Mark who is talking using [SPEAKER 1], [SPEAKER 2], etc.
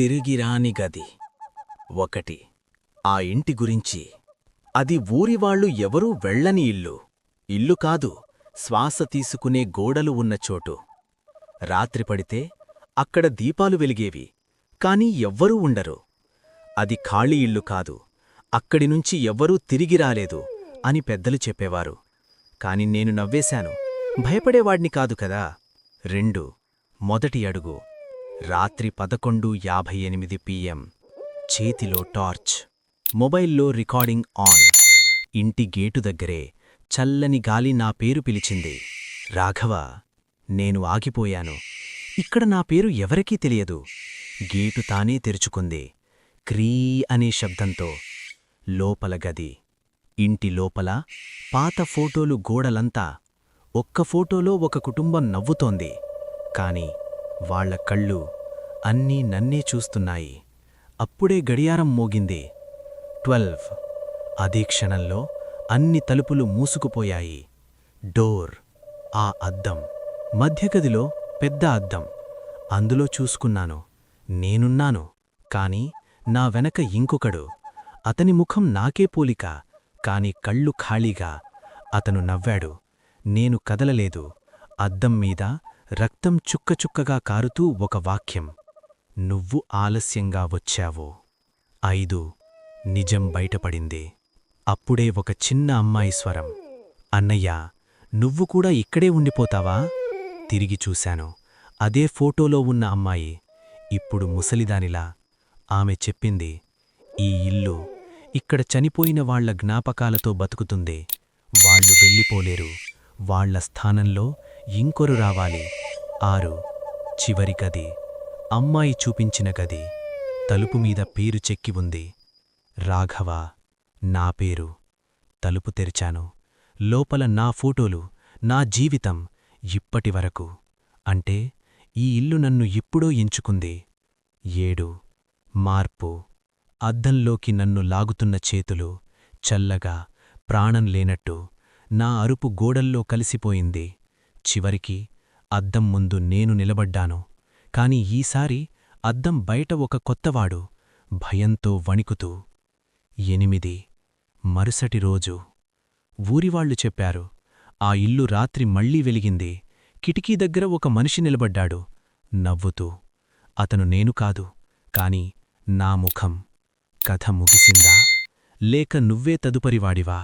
[SPEAKER 1] తిరిగిరాని గది. ఒకటి. ఆ ఇంటి గురించి. అది ఊరివాళ్ళు ఎవరూ వెళ్ళని ఇల్లు. ఇల్లు కాదు శ్వాస తీసుకునే గోడలు ఉన్న చోటు. రాత్రి పడితే అక్కడ దీపాలు వెలిగేవి కాని ఎవ్వరూ ఉండరు. అది ఖాళీ ఇల్లు కాదు అక్కడి నుంచి ఎవ్వరూ తిరిగి రాలేదు అని పెద్దలు చెప్పేవారు. కాని నేను నవ్వేశాను. భయపడేవాడ్ని కాదు కదా. రెండు. మొదటి అడుగు. రాత్రి పదకొండు యాభై ఎనిమిది పిఎం. చేతిలో టార్చ్. మొబైల్లో రికార్డింగ్ ఆన్. ఇంటి గేటు దగ్గరే చల్లని గాలి నా పేరు పిలిచింది. రాఘవ నేను ఆగిపోయాను. ఇక్కడ నా పేరు ఎవరికీ తెలియదు. గేటు తానే తెరుచుకుంది. క్రీ అనే శబ్దంతో. లోపల గది. ఇంటి లోపల పాత ఫోటోలు గోడలంతా. ఒక్క ఫోటోలో ఒక కుటుంబం నవ్వుతోంది. కాని వాళ్ళ కళ్ళు అన్నీ నన్నే చూస్తున్నాయి. అప్పుడే గడియారం మోగింది. ట్వెల్వ్. అదే క్షణంలో అన్ని తలుపులు మూసుకుపోయాయి. డోర్ ఆ అద్దం మధ్యగదిలో పెద్ద అద్దం. అందులో చూసుకున్నాను. నేనున్నాను. కాని నా వెనక ఇంకొకడు. అతని ముఖం నాకే పోలిక కాని కళ్ళు ఖాళీగా. అతను నవ్వాడు. నేను కదలలేదు. అద్దం మీద రక్తం చుక్కచుక్కగా కారుతూ ఒక వాక్యం. నువ్వు ఆలస్యంగా వచ్చావో. ఐదు నిజం బయటపడింది. అప్పుడే ఒక చిన్న అమ్మాయి స్వరం. అన్నయ్యా నువ్వు కూడా ఇక్కడే ఉండిపోతావా? తిరిగి చూశాను. అదే ఫోటోలో ఉన్న అమ్మాయి. ఇప్పుడు ముసలిదానిలా. ఆమె చెప్పింది ఈ ఇల్లు ఇక్కడ చనిపోయిన వాళ్ళ జ్ఞాపకాలతో బతుకుతుంది. వాళ్ళు వెళ్ళిపోలేరు. వాళ్ళ స్థానంలో ఇంకొరు రావాలి. ఆరు. చివరి గది. అమ్మాయి చూపించిన గది. తలుపు మీద పేరు చెక్కి ఉంది. రాఘవ నా పేరు. తలుపు తెరిచాను. లోపల నా ఫోటోలు నా జీవితం ఇప్పటివరకు అంటే ఈ ఇల్లు నన్ను ఇప్పుడో ఎంచుకుంది. ఏడు. మార్పు. అద్దంలోకి నన్ను లాగుతున్న చేతులు చల్లగా ప్రాణం లేనట్టు నా అరుపు గోడల్లో కలిసిపోయింది. చివరికి అద్దం ముందు నేను నిలబడ్డాను. కాని ఈసారి అద్దం బయట ఒక కొత్తవాడు భయంతో వణికుతూ ఎనిమిది మరుసటి రోజు. ఊరివాళ్ళు చెప్పారు ఆ ఇల్లు రాత్రి మళ్ళీ వెలిగింది. కిటికీ దగ్గర ఒక మనిషి నిలబడ్డాడు. నవ్వుతూ అతను నేను కాదు కాని నా ముఖం. కథ ముగిసిందా? లేక నువ్వే తదుపరివాడివా